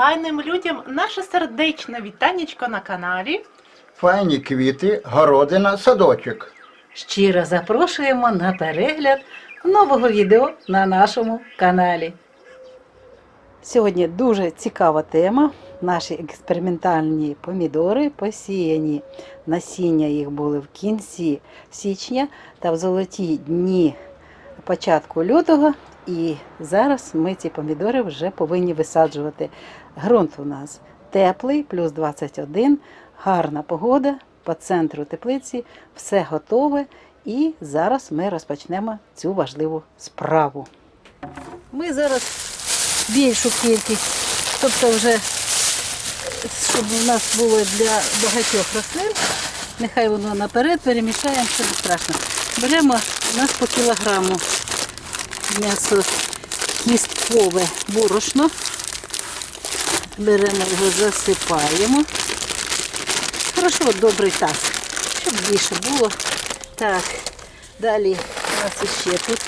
файним людям наше сердечне вітанечко на каналі. Файні квіти, городина, садочок. Щиро запрошуємо на перегляд нового відео на нашому каналі. Сьогодні дуже цікава тема. Наші експериментальні помідори посіяні. Насіння їх були в кінці січня та в золоті дні початку лютого. І зараз ми ці помідори вже повинні висаджувати. Ґрунт у нас теплий, плюс 21, гарна погода. По центру теплиці все готове. І зараз ми розпочнемо цю важливу справу. Ми зараз більшу кількість, тобто вже щоб у нас було для багатьох рослин, нехай воно наперед перемішаємо, це не страшно. Беремо у нас по кілограму м'ясо кісткове борошно. Беремо його, засипаємо. Хорошо, добре так, щоб більше було. Так, далі у нас ще тут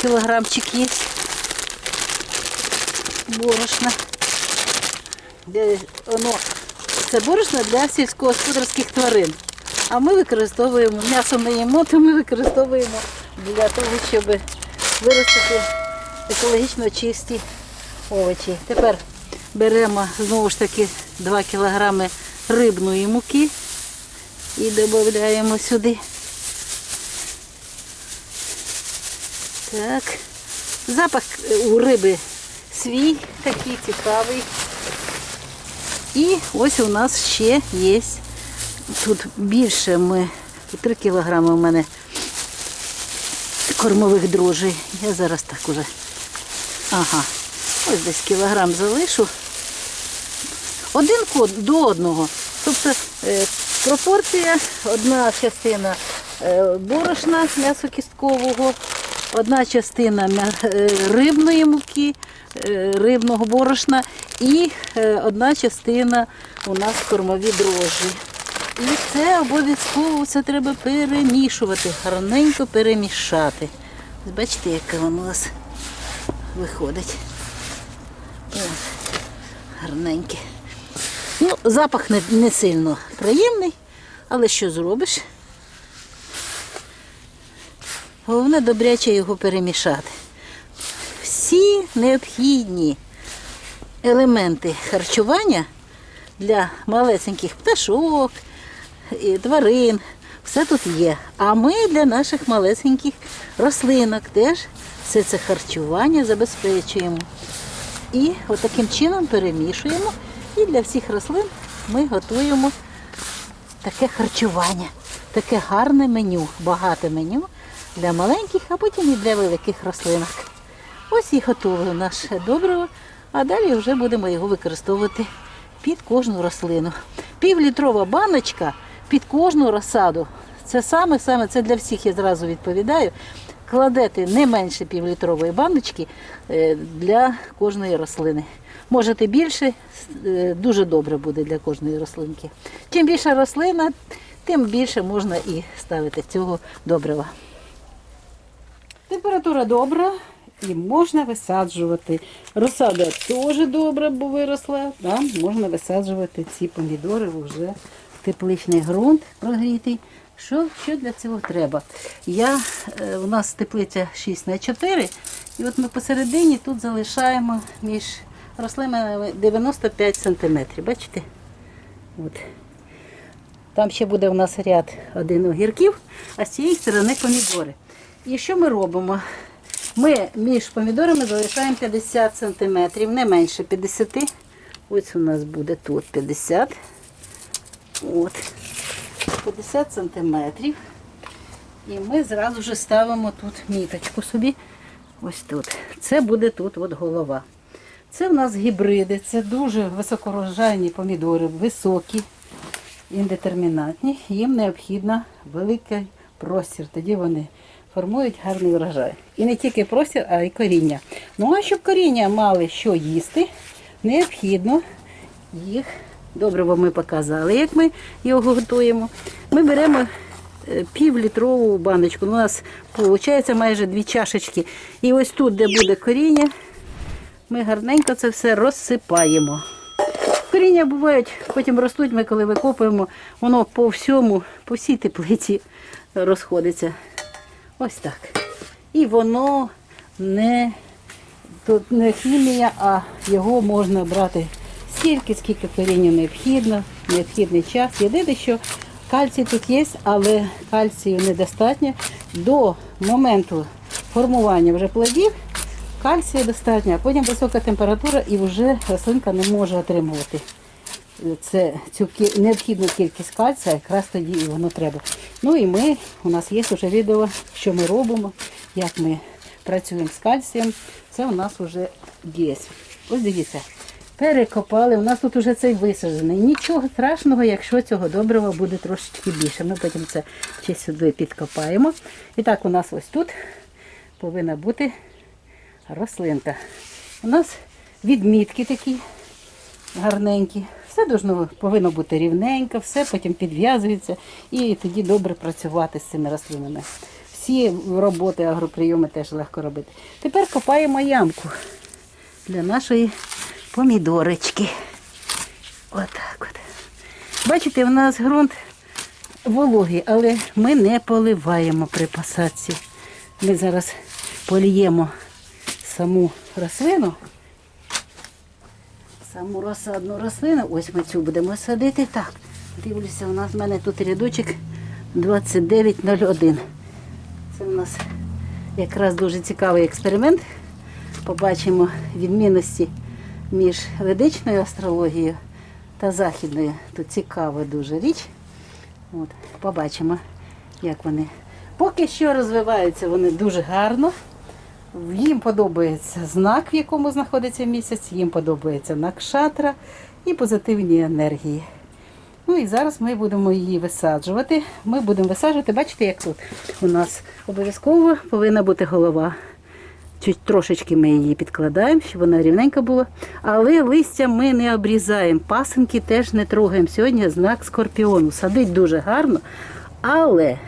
кілограмчик є борошна. Воно це борошно для сільськогосподарських тварин. А ми використовуємо м'ясо не їмо, то ми використовуємо для того, щоб виростити екологічно чисті овочі. Тепер беремо знову ж таки 2 кг рибної муки і додаємо сюди. Так. Запах е, у риби свій, такий цікавий. І ось у нас ще є. Тут більше ми, 3 кілограми у мене кормових дрожжей. Я зараз так уже. Ага. Ось десь кілограм залишу. Один код до одного. Тобто е, пропорція, одна частина е, борошна м'ясокісткового, одна частина е, рибної муки, рибного борошна і одна частина у нас кормові дрожжі. І це обов'язково все треба перемішувати, гарненько перемішати. Бачите, яке воно у нас виходить. Ось, гарненьке. Ну, запах не, не сильно приємний, але що зробиш? Головне добряче його перемішати. Всі необхідні елементи харчування для малесеньких пташок, і тварин, все тут є. А ми для наших малесеньких рослинок теж все це харчування забезпечуємо. І отаким чином перемішуємо. І для всіх рослин ми готуємо таке харчування, таке гарне меню, багате меню для маленьких, а потім і для великих рослинок. Ось і готове наше добриво, а далі вже будемо його використовувати під кожну рослину. Півлітрова баночка під кожну розсаду. Це саме саме це для всіх я зразу відповідаю. Кладете не менше півлітрової баночки е, для кожної рослини. Можете більше, е, дуже добре буде для кожної рослинки. Чим більша рослина, тим більше можна і ставити цього добрива. Температура добра і можна висаджувати. Розсада теж добра, бо виросла. Да? Можна висаджувати ці помідори вже в тепличний ґрунт прогрітий. Що, що для цього треба? Я, е, у нас теплиця 6 на 4 і от ми посередині тут залишаємо між рослинами 95 см. Бачите? От. Там ще буде у нас ряд один огірків, а з цієї сторони помідори. І що ми робимо? Ми між помідорами залишаємо 50 см, не менше 50 Ось у нас буде тут 50 От. 50 сантиметрів. І ми зразу ж ставимо тут міточку собі. Ось тут. Це буде тут от голова. Це в нас гібриди, це дуже високорожайні помідори, високі, індетермінатні. Їм необхідно великий простір. Тоді вони формують гарний врожай. І не тільки простір, а й коріння. Ну а щоб коріння мали що їсти, необхідно їх. Добре, бо ми показали, як ми його готуємо. Ми беремо е, півлітрову баночку. У нас виходить майже дві чашечки. І ось тут, де буде коріння, ми гарненько це все розсипаємо. Коріння бувають, потім ростуть, ми коли викопуємо, воно по всьому, по всій теплиці розходиться. Ось так. І воно не, тут не хімія, а його можна брати стільки, скільки корінню необхідно, необхідний час. Єдине, що кальцій тут є, але кальцію недостатньо. До моменту формування вже плодів кальцію достатньо, а потім висока температура і вже рослинка не може отримувати це, цю необхідну кількість кальція, якраз тоді і воно треба. Ну і ми, у нас є вже відео, що ми робимо, як ми працюємо з кальцієм. Це у нас вже є. Ось дивіться, перекопали. У нас тут вже цей висаджений. Нічого страшного, якщо цього добрива буде трошечки більше. Ми потім це ще сюди підкопаємо. І так, у нас ось тут повинна бути рослинка. У нас відмітки такі гарненькі. Все должно, повинно бути рівненько, все потім підв'язується і тоді добре працювати з цими рослинами. Всі роботи, агроприйоми теж легко робити. Тепер копаємо ямку для нашої помідорочки. Отак от. Бачите, у нас ґрунт вологий, але ми не поливаємо при посадці. Ми зараз поліємо саму рослину саму розсадну рослину. Ось ми цю будемо садити. Так, дивлюся, у нас в мене тут рядочок 2901. Це у нас якраз дуже цікавий експеримент. Побачимо відмінності між ведичною астрологією та західною. Тут цікава дуже річ. От, побачимо, як вони. Поки що розвиваються вони дуже гарно. Їм подобається знак, в якому знаходиться місяць, їм подобається накшатра і позитивні енергії. Ну і зараз ми будемо її висаджувати. Ми будемо висаджувати, бачите, як тут у нас обов'язково повинна бути голова. Чуть трошечки ми її підкладаємо, щоб вона рівненька була. Але листя ми не обрізаємо, пасинки теж не трогаємо. Сьогодні знак скорпіону. Садить дуже гарно, але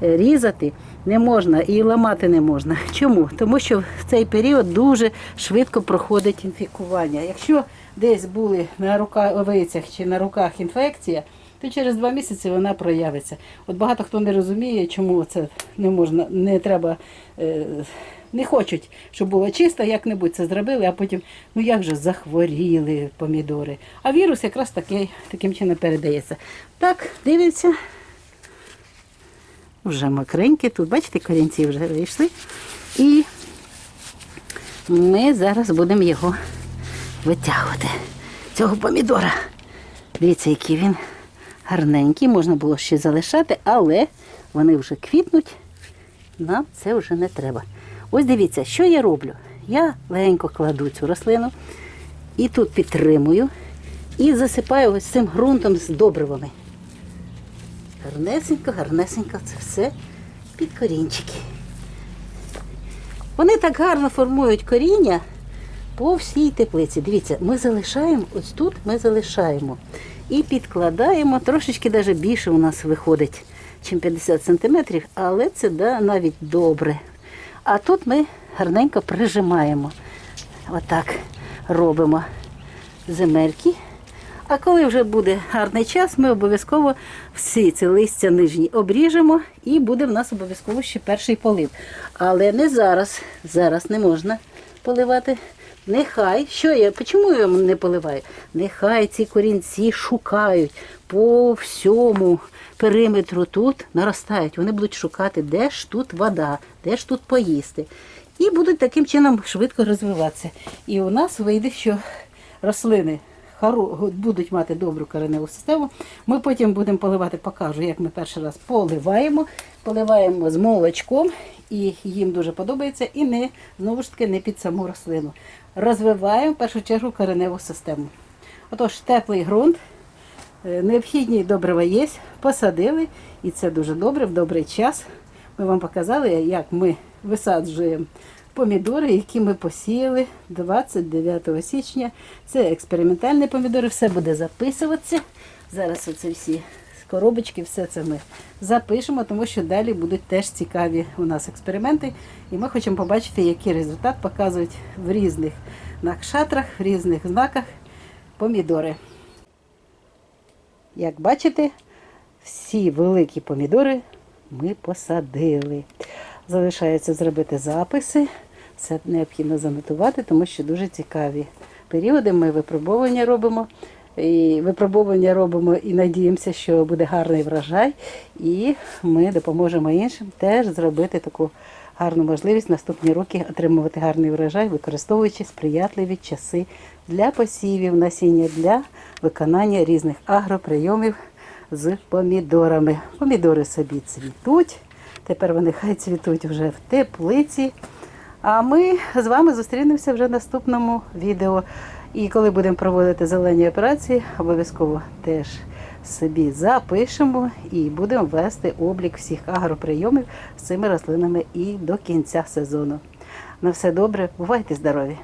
різати не можна і ламати не можна. Чому? Тому що в цей період дуже швидко проходить інфікування. Якщо десь були на рукавицях чи на руках інфекція, то через два місяці вона проявиться. От багато хто не розуміє, чому це не можна, не треба. е, Не хочуть, щоб було чисто, як-небудь це зробили, а потім, ну як же захворіли помідори. А вірус якраз такий, таким чином передається. Так, дивіться, вже мокренькі. Тут, бачите, корінці вже вийшли. І ми зараз будемо його витягувати. Цього помідора. Дивіться, який він гарненький. Можна було ще залишати, але вони вже квітнуть. Нам це вже не треба. Ось дивіться, що я роблю. Я легенько кладу цю рослину і тут підтримую і засипаю ось цим ґрунтом з добривами. Гарнесенько, гарнесенько це все під корінчики. Вони так гарно формують коріння по всій теплиці. Дивіться, ми залишаємо, ось тут ми залишаємо і підкладаємо, трошечки навіть більше у нас виходить, ніж 50 см, але це да, навіть добре. А тут ми гарненько прижимаємо. Отак робимо земельки. А коли вже буде гарний час, ми обов'язково всі ці листя нижні обріжемо і буде в нас обов'язково ще перший полив. Але не зараз. Зараз не можна поливати. Нехай, що я, чому я не поливаю? Нехай ці корінці шукають по всьому периметру тут наростають. Вони будуть шукати, де ж тут вода, де ж тут поїсти. І будуть таким чином швидко розвиватися. І у нас вийде, що рослини будуть мати добру кореневу систему. Ми потім будемо поливати, покажу, як ми перший раз поливаємо. Поливаємо з молочком, і їм дуже подобається, і не знову ж таки не під саму рослину. Розвиваємо в першу чергу кореневу систему. Отож, теплий ґрунт, е, необхідні добрива є, посадили, і це дуже добре, в добрий час. Ми вам показали, як ми висаджуємо помідори, які ми посіяли 29 січня. Це експериментальні помідори, все буде записуватися. Зараз оце всі коробочки, все це ми запишемо, тому що далі будуть теж цікаві у нас експерименти. І ми хочемо побачити, який результат показують в різних на кшатрах в різних знаках помідори. Як бачите, всі великі помідори ми посадили. Залишається зробити записи. Це необхідно занотувати, тому що дуже цікаві періоди. Ми випробування робимо. І випробування робимо і надіємося, що буде гарний врожай. І ми допоможемо іншим теж зробити таку гарну можливість наступні роки отримувати гарний врожай, використовуючи сприятливі часи для посівів, насіння для виконання різних агроприйомів з помідорами. Помідори собі цвітуть. Тепер вони хай цвітуть вже в теплиці. А ми з вами зустрінемося вже в наступному відео. І коли будемо проводити зелені операції, обов'язково теж собі запишемо і будемо вести облік всіх агроприйомів з цими рослинами і до кінця сезону. На все добре, бувайте здорові!